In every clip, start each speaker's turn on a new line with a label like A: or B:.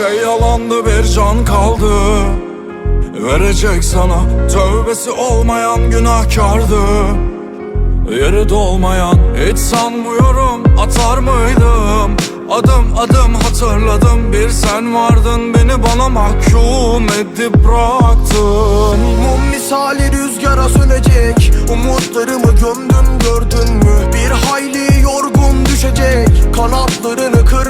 A: şey yalandı bir can kaldı. Verecek sana tövbesi olmayan günahkardı. Yeri dolmayan hiç sanmıyorum atar mıydım? Adım adım hatırladım bir sen vardın Beni bana mahkum edip bıraktın.
B: Mum misali rüzgara sönecek Umutlarımı gömdüm gördün mü? Bir hayli yorgun düşecek Kanatlarını kırmış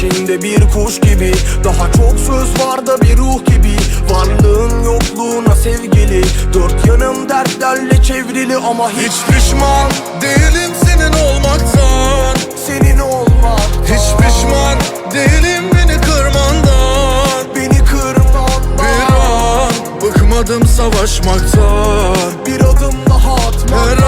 B: Peşinde bir kuş gibi. Daha çok söz var da bir ruh gibi. Varlığın yokluğuna sevgili. Dört yanım dertlerle çevrili ama hiç
A: Hiç pişman değilim senin olmaktan.
B: Senin olmak.
A: Hiç pişman değilim beni kırmandan.
B: Beni kırman
A: Bir an bıkmadım savaşmaktan.
B: Bir adım daha atma
A: Her an